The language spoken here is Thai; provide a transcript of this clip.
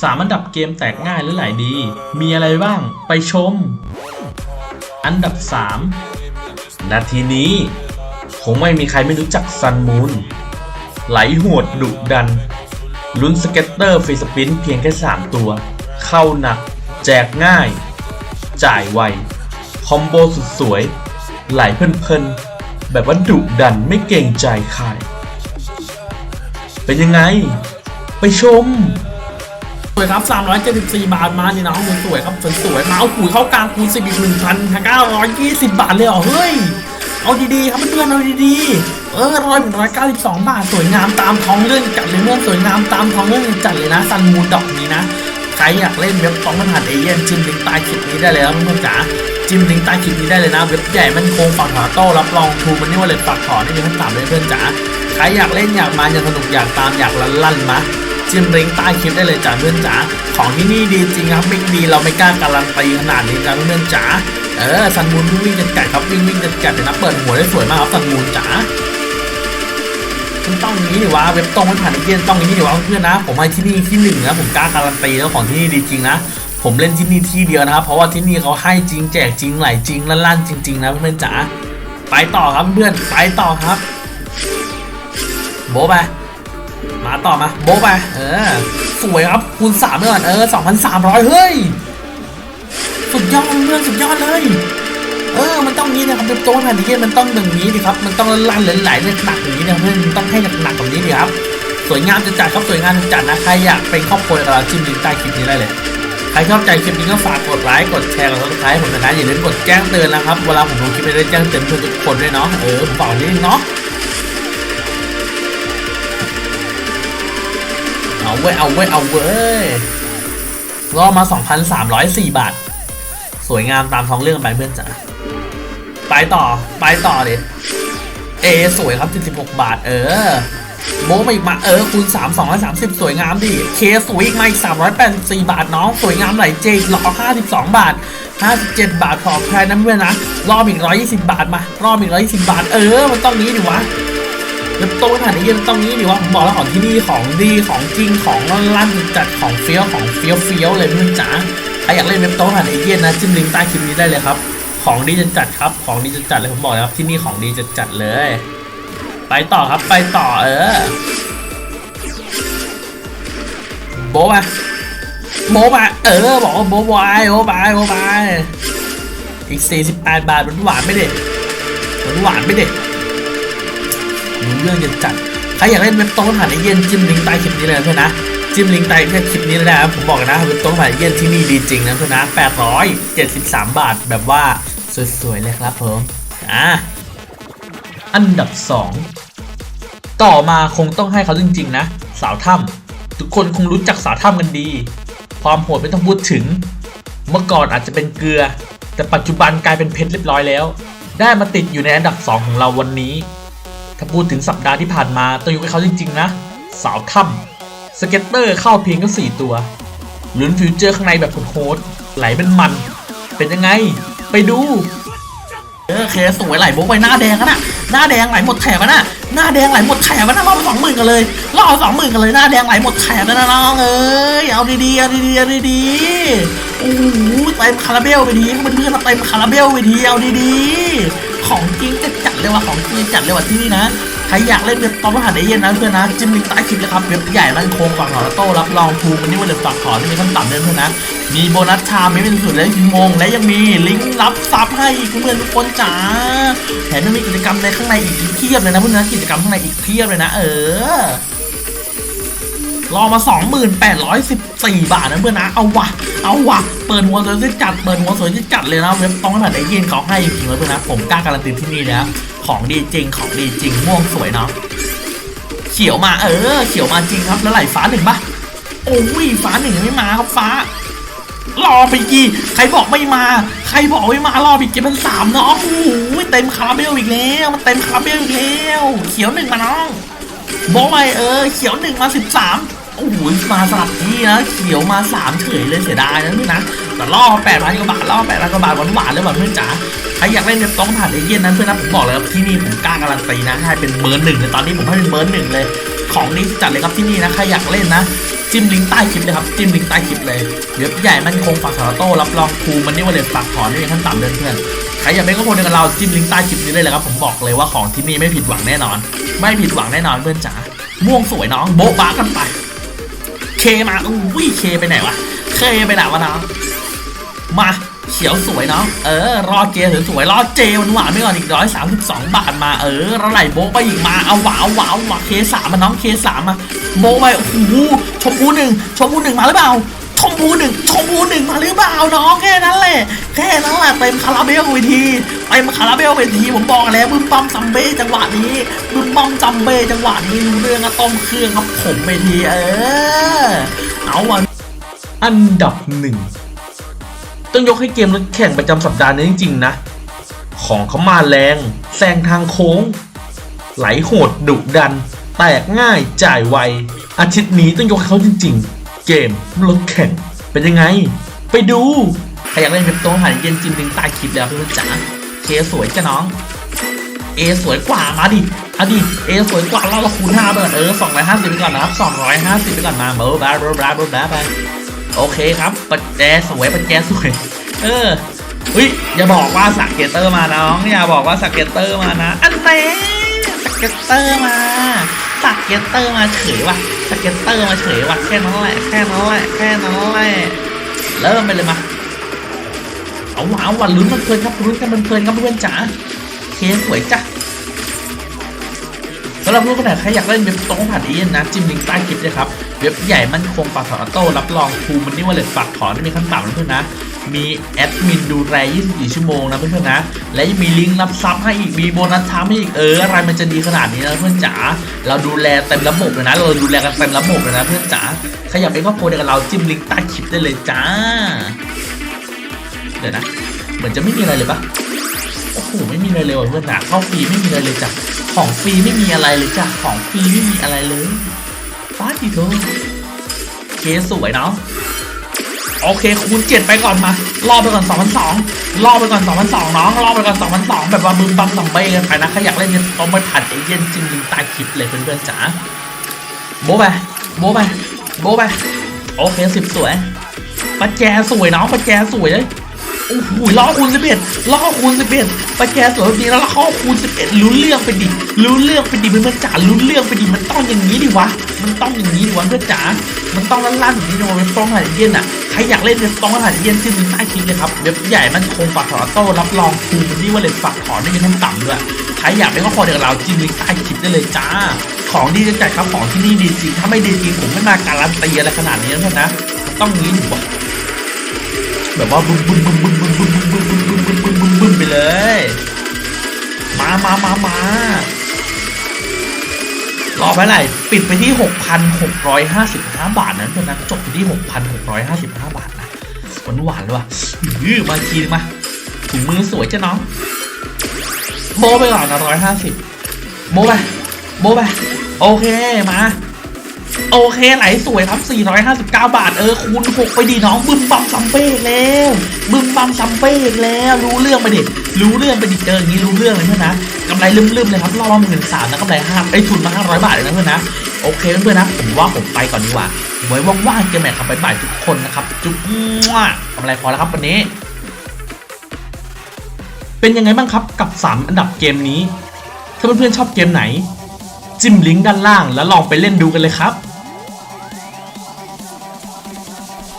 สามอันดับเกมแตกง่ายและหลายดี มีอะไรบ้าง ไปชม อันดับ 3 นาทีนี้ คงไม่มีใครไม่รู้จักซันมูนไหลโหดดุดัน ลุ้นสเก็ตเตอร์ฟรีสปินเพียงแค่ 3 ตัว เข้าหนัก แจกง่าย จ่ายไว คอมโบสุดสวย ไหลเพลินๆ แบบว่าดุดันไม่เกรงใจใครเป็นยังไง ไปชม สวยครับ 374 บาทมานี่น้องสวยๆครับสวยๆมาเอาปุ๋ยเข้ากลางคูณ10อีก1,920บบาทเลยเหรอเฮ้ยเอาดีๆครับเพื่อนเอาดีๆ เออร้อยหนึ่งร้อยเก้าสิบสองบาท สวยงามตามท้องเรื่องจัดเลยเพื่อนสวยงามตามท้องเรื่องจัดเลยนะซันมูนดอกนี้นะใครอยากเล่นเว็บต้องมันหัดเอเย่นจิ้มลิงก์ใต้คลิปนี้ได้เลยครับเพื่อนจ๋าจิ้มลิงก์ใต้คลิปนี้ได้เลยนะเว็บใหญ่มันคงฝากถอโต้รับรองทูมันนี่ว่าเลยฝากถอนนี่มีคำถามเลยเพื่อนจ๋าใครอยากเล่นอยากมาอยากสนุกอยากตามอยากลั่นลั่นๆมา จิ้มลิงก์ใต้คลิปได้เลยจ้าเพื่อนจ๋าของที่นี่ดีจริงครับไม่ดีเราไม่กล้าการันตีขนาดนี้จ้าเพื่อนจ๋าเออซันมูนวิ่งจัดจัดครับวิ่งวิ่งจัดจัดเลยนะเปิดหัวได้สวยมากครับซันมูนจ๋าต้องนี้ดิวะเว็บตรงไม่ผ่านไอเกียนต้องนี้ดิวะเพื่อนนะ ผมให้ที่นี่ที่หนึ่งนะผมกล้าการันตีแล้วของที่นี่ดีจริงนะผมเล่นที่นี่ที่เดียวนะครับเพราะว่าที่นี่เขาให้จริงแจกจริงไหลจริงลั่นๆจริง ๆ นะเพื่อนจ๋าไปต่อครับเพื่อนไปต่อครับโบไป มาต่อมาโบไปเออสวยครับคูณสามเลยก่อนเออสองพันสามร้อยเฮ้ย สุดยอดเพื่อนสุดยอดเลย เออ มันต้องนี้นะครับโต๊ะแผ่นที่มันต้องอย่างนี้ดิครับ มันต้องลั่นไหลๆหนักๆอย่างนี้นะเพื่อนมันต้องให้หนักๆแบบนี้ดิครับ สวยงามจะจัดครับสวยงามจะจัดนะใครอยากเป็นครอบครัวกับเราจิ้มลิงก์ใต้คลิปนี้ได้เลยใครชอบใจคลิปนี้ก็ฝากกดไลค์กดแชร์กดซับสไครต์ผมนะครับอย่าลืมกดแจ้งเตือนนะครับเวลาผมลงคลิปไปได้แจ้งเตือนเพื่อนทุกคนด้วยเนาะเออผมบอกนิดนึงเนาะ เอาเว้ย เอาเว้ย เอาเว้ยรอมา 2,304 บาท สวยงามตามท้องเรื่องไปเพื่อนจ๋าไปต่อ ไปต่อเดิเอสวยครับ 76 บาท เออ โมมาอีกมา เออ คูณ 3 230 สวยงามดิ เคสวยอีกมาอีก 384 บาทน้อง สวยงามไหลเจอีกรอ52 บาท 57 บาทขอแพรนั้นเพื่อนนะ รอบอีก 120 บาทมา รอบอีก 120 บาท เออ มันต้องนี้ดิวะ แล้วโตขนาดนี้ยังต้องนี้ดิวะผมบอกแล้วของที่นี่ของดีของจริงของลั่นจัดของเฟี้ยวของเฟี้ยวเฟี้ยวเลยเพื่อนจ๋าใครอยากเล่นเว็บโต๊ะผ่านไอเยียนนะจิ้มลิงก์ใต้คลิปนี้ได้เลยครับ ของดีจะจัดครับ ของดีจะจัดเลยผมบอกแล้วครับที่นี่ของดีจะจัดเลย ไปต่อครับไปต่อเออโบะมาโบะมาเออบอกว่าโบะบายโบะบายโบะบายอีก 48 บาทมันหวานไม่เด็ดมันหวานไม่เด็ด รู้เรื่องจะจัดใครอยากเล่นเว็บโต๊ะผ่านไอเย็นจิ้มลิงก์ใต้คลิปนี้เลยเพื่อนนะจิ้มลิงก์ใต้คลิปนี้เลยนะครับผมบอกนะเว็บโต๊ะผ่านไอเย็นที่นี่ดีจริงนะเพื่อนนะ873 บาทแบบว่าสวยๆเลยครับผมอ่าอันดับ 2 ต่อมาคงต้องให้เขาจริงๆนะ สาวถ้ำทุกคนคงรู้จักสาวถ้ำกันดี ความโหดไม่ต้องพูดถึง เมื่อก่อนอาจจะเป็นเกลือ แต่ปัจจุบันกลายเป็นเพชรเรียบร้อยแล้ว ได้มาติดอยู่ในอันดับ 2 ของเราวันนี้ ถ้าพูดถึงสัปดาห์ที่ผ่านมาต้องยกให้เขาจริงๆนะ สาวถ้ำสเก็ตเตอร์เข้าเพียงแค่สี่ตัวลุ้นฟิวเจอร์ข้างในแบบโหดๆไหลเป็นมัน เป็นยังไง ไปดู เออเคสวยไหลโบ๊ะไปหน้าแดงกันนะหน้าแดงไหลหมดแถบนะหน้าแดงไหลหมดแถบอะน่ะรอบสองหมื่นกันเลยรอบสองหมื่นกันเลยหน้าแดงไหลหมดแถบนะน้องเอ้ยเอาดีๆเอาดีๆเอาดีๆโอ้โหเต็มคาราเบลไปดีเพื่อนๆเต็มคาราเบลไปดีเอาดีๆของจริงจะจัด เรียกว่าของจริงจัดเลยว่าที่นี่นะใครอยากเล่นเว็บตอมรหัสไอเย็นนะเพื่อนนะจิ้มลิงก์ใต้คลิปเลยครับเว็บใหญ่มั่นคงฝั่งหอโต้รับรองภูมิวันนี้วันเดือนฝากขอนที่มีขั้นต่ำเดือนเพื่อนนะมีโบนัสชามไม่เป็นสุดและยิงมง และยังมีลิงก์รับซับให้อีกเพื่อนทุกคนจ๋าแถมยังมีกิจกรรมในข้างในอีกเพียบเลยนะเพื่อนนะกิจกรรมข้างในอีกเพียบเลยนะ เออ รอมา 2814 บาทนะเพื่อนนะ เอาวะ เอาวะ เปิดหัวสวยที่จัด เปิดหัวสวยที่จัดเลยนะ เว็บต้องให้ผ่านไอเย็นเขาให้จริงๆเลยเพื่อนนะ ผมกล้าการันตีที่นี่นะของดีจริง ของดีจริง ม่วงสวยเนาะ เขียวมา เออ เขียวมาจริงครับ แล้วไหลฟ้าหนึ่งปะโอ้ย ฟ้าหนึ่งยังไม่มาครับฟ้ารอไปกี่ใครบอกไม่มา ใครบอกไม่มารอไปกี่เป็นสามน้องโอ้โหเต็มคาราเบลอีกแล้ว มันเต็มคาราเบลอีกแล้ว เขียวหนึ่งมาน้องโบะไปเออ เขียวหนึ่งมาสิบสาม โอ้โหมาสลับที่นะเขียวมาสามเฉยเลยเสียดายนะพี่นะแต่ล่อแปดพันกว่าบาทล่อแปดพันกว่าบาทหวานๆเลยแบบเพื่อนจ๋าใครอยากเล่นเน็ตต้องผ่านเอเย่นนั้นเพื่อนนะผมบอกเลยครับที่นี่ผมกล้าการันตีนะให้เป็นเบอร์หนึ่งเลยตอนนี้ผมให้เป็นเบอร์หนึ่งเลย ของดีจัดเลยครับที่นี่นะใครอยากเล่นนะจิ้มลิงก์ใต้คลิปเลยครับจิ้มลิงก์ใต้คลิปเลยเว็บใหญ่มันคงฝากสารโต้รับรองครูมันนี่วันเลยฝากถอนนี่ขั้นต่ำเดินเพื่อนใครอยากเป็นข้อมูลเดียวกับเราจิ้มลิงก์ใต้คลิปนี้ได้เลยครับผมบอกเลยว่าของที่นี่ไม่ผิดหวังแน่นอน ไม่ผิดหวังแน่นอนเพื่อนจ๋าม่วงสวยน้องโบ๊ะบ้ากันไป เคมาอุ้ยเคไปไหนวะ เคไปไหนวะน้อง มาเขียวสวยเนาะเออ รอเจสวยๆรอเจมันหวานไม่ก่อนอีกร้อยสามสิบสองบาทมา เออแล้วไหลโบไปอีกมา เอาหวาวหวาวหวาเคสามมาน้องเคสามมา โบไปโอ้โหชมพูหนึ่งชมพูหนึ่งมาหรือเปล่า ชมพูหนึ่งชมพูหนึ่งมาหรือเปล่าน้องแค่นั้นแหละแค่นั้นแหละเต็มคาราเบลเวทีเต็มคาราเบลเวทีผมบอกแล้วบึ้มบัมซัมเบ้จังหวะนี้บึ้มบัมซัมเบ้จังหวะนี้เรื่องอะต้มเครื่องครับผมเวทีเออเอาวันอันดับหนึ่งต้องยกให้เกมรถแข่งประจำสัปดาห์นี้จริงๆนะ ของเขามาแรงแซงทางโค้ง ไหลโหดดุดัน แตกง่ายจ่ายไวอาทิตย์นี้ต้องยกเขาจริง ๆ เกมรถแข่งเป็นยังไง ไปดูใครอยากเล่นเป็นตัวหันเย็นจิมลิงใต้คลิปแล้วเพื่อนจ๋าเคสวยจ้ะน้องเอสวยกว่ามาดิเอาดิเอสวยกว่าเราเราคูณห้าไปก่อนเออสองร้อยห้าสิบไปก่อนนะครับสองร้อยห้าสิบไปก่อนมาเบอร์บาร์บาร์บาร์บาร์บาร์ไปโอเคครับปัจแจสวยปัจแจสวย เออเฮ้ยอย่าบอกว่าสักเกตเตอร์มาน้องอย่าบอกว่าสักเกตเตอร์มานะ อันเน่สักเกตเตอร์มา สักเกตเตอร์มาเฉยว่ะสักเกตเตอร์มาเฉยว่ะแค่นั้นแหละแค่นั้นแหละแค่นั้นแหละเริ่มไปเลยมาเอาหวาวานลุ้นมันเพลินครับลุ้นกันมันเพลินครับเพื่อนจ๋าเคสวยจ้ะสำหรับลูกคนไหนใครอยากเล่นเว็บตรงผ่านอีนนะจิ้มลิงก์ใต้คลิปเลยครับ เว็บใหญ่มั่นคงฝากถอนออโต้รับรองทูมันนี่ว่าเลยฝากถอนไม่มีขั้นต่ำนะเพื่อนนะ มีแอดมินดูแล 24 ชั่วโมงนะเพื่อนๆนะ และยังมีลิงก์รับซับให้อีก มีโบนัสทามให้อีก เออ อะไรมันจะดีขนาดนี้นะเพื่อนจ๋า เราดูแลเต็มระบบเลยนะ เราดูแลกันเต็มระบบเลยนะเพื่อนจ๋าใครอยากเป็นครอบครัวเดียวกับเราจิ้มลิงก์ใต้คลิปได้เลยจ้า เดี๋ยวนะ เหมือนจะไม่มีอะไรเลยปะโอ้โห ไม่มีอะไรเลยว่ะเพื่อนหนาเข้าฟรีไม่มีอะไรเลยจ้ะ ของฟรีไม่มีอะไรเลยจ้ะ ของฟรีไม่มีอะไรเลยป้าดีโถเคสสวยเนาะ โอเคคูณเจ็ดไปก่อนมารอไปก่อน2,002รอไปก่อนสองพันสองน้องรอไปก่อนสองพันสองแบบว่าบึมบัมสัมเบ้กันไปนะใครอยากเล่นเนี่ยต้องไปผ่านเอเย่นจริงๆใต้คลิปเลยเพื่อนๆจ๋าโบไปโบไปโบไปโอเคสิบสวยปัจแจสวยน้องปัจแจสวยเลย โอ้โหล้อคูณสิบเอ็ดล้อคูณสิบเอ็ดประแจสวยแบบนี้แล้วล้อคูณสิบเอ็ดรู้เรื่องไปดิรู้เรื่องไปดิเพื่อนจ๋ารู้เรื่องไปดิมันต้องอย่างนี้ดิวะ มันต้องอย่างนี้ดิวะเพื่อนจ๋ามันต้องลั่นๆแบบนี้ดิวะเป็นต้องหันเย็นอะใครอยากเล่นเป็นต้องหันเย็นขึ้นใต้คลิปเลยครับเว็บใหญ่มันคงฝากถอนออโต้รับรองคูมันนี่ว่าเลยฝากถอนไม่มีขั้นต่ำด้วยใครอยากเป็นก็พอเดี๋ยวเราจิ้มลิงก์ใต้คลิปได้เลยจ้า ของดีจะจัดครับของที่นี่ดีจริงถ้าไม่ดีจริงผมไม่มาการันตีอะไรขนาดนี้นะเพื่อนนะต้องงี้ดิวะ แบบว่าบึ้มบึ้มบึ้มบึ้มบึ้มบึ้มบึ้มบึ้มบึ้มบึ้มบึ้มบึ้มบึ้มไปเลย มามามามา รอไปไหนปิดไปที่ 6,655 บาทนะเพื่อนนะจบไปที่ 6,655 บาทนะหวานหวานเลยว่ะอื้อมาทีนมาถุงมือสวยจ้ะน้อง โบไปก่อนนะ150โบไป โบไป โอเค มา โอเคไหลสวยครับ 459 บาท เออ คูณ6ไปดีน้อง บึมบัมซัมเป้อีกแล้ว บึมบัมซัมเป้อีกแล้ว รู้เรื่องไปดิ รู้เรื่องไปดิเจออย่างนี้รู้เรื่องเลยเพื่อนนะกำไรลืมๆเลยครับรอบละหมื่นสามนะกำไรห้าไอ้ทุนมา500บาทเลยนะเพื่อนนะ โอเคเพื่อนๆนะ ผมว่าผมไปก่อนดีกว่าไว้ว่างๆเจอแมทครับบายบายทุกคนนะครับ จุ๊บมั่วกำไรพอแล้วครับวันนี้ เป็นยังไงบ้างครับกับ 3 อันดับเกมนี้ ถ้าเพื่อนๆชอบเกมไหนจิ้มลิงก์ด้านล่างแล้วลองไปเล่นดูกันเลยครับ